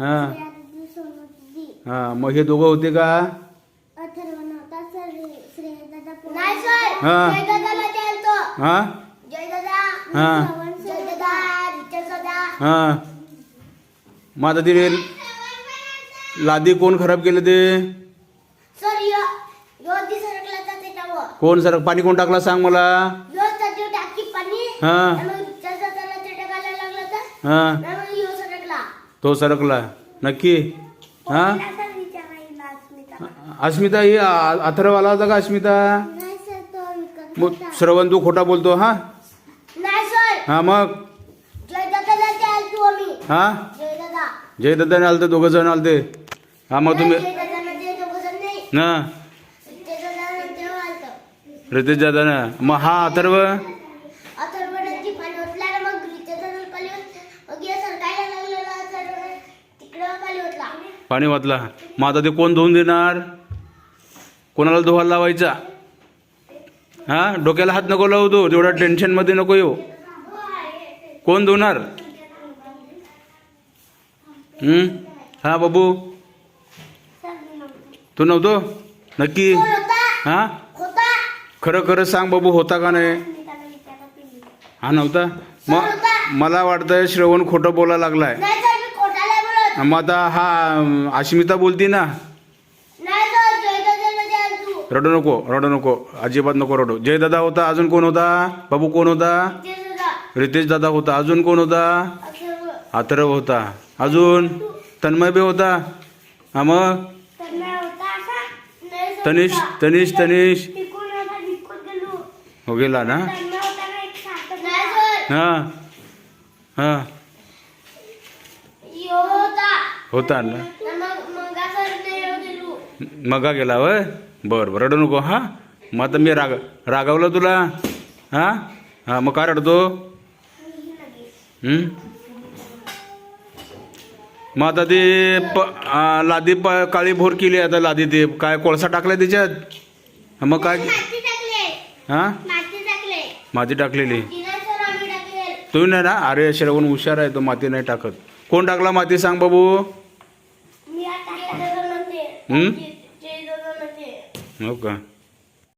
हा. हा मग हे दोघं होते का? हा. हा? हा. हा. मग आता तिने लादी कोण खराब केलं ते? कोण सर पाणी कोण टाकला सांग मला. हा. हा? तो सरकला. नक्की? हा? अस्मिता ही अथर्व आला होता का अस्मिता? मग. श्रवण तू खोटा बोलतो हा? हा मग? हा? जयदादा जय दत्ताने आलते दोघं जण आलते. हा मग तुम्ही ना रितेश दादा ना मग हा अथर्व? पाणी वाचला. मग आता ते कोण धुवून देणार? कोणाला धुवायला लावायचा? हा? डोक्याला हात नको लावू तू. तेवढ्या टेन्शनमध्ये नको येऊ. कोण धुणार? हा बाबू. नव्हतो. तू नव्हतो? नक्की? हां? हा खरं खरं सांग बाबू होता का नाही? हा नव्हता? मग मला वाटतंय श्रवण खोटं बोलायला लागलाय नाही सर मी खोटाला बोलत मग आता हा अस्मिता बोलती ना. रडू नको रडू नको. अजिबात नको रडू. जय दादा होता अजून कोण होता? बाबू कोण होता? रितेश दादा होता. अजून कोण होता? अथर्व. होता. अजून? तन्मय बे होता. हा मग? तनिष. तनिष तनिष. हो गेला ना? हा. हा. होता ना? मगा गेला वय? बरं बरं रडू नको हा? मग आता मी राग रागावलं तुला हा? हा मग काय रडतो? मग आता ते प लादी प काळी भोर केली आता लादी ते. काय कोळसा टाकलाय त्याच्यात मग काय हा? माती टाकलेली. तुम्ही नाही नाही ना? अरे श्रवण हुशार आहे तो माती नाही टाकत. कोण टाकला माती? सांग बाबू मी आता जयदादा म्हणते हं? जयदादा म्हणते हो का?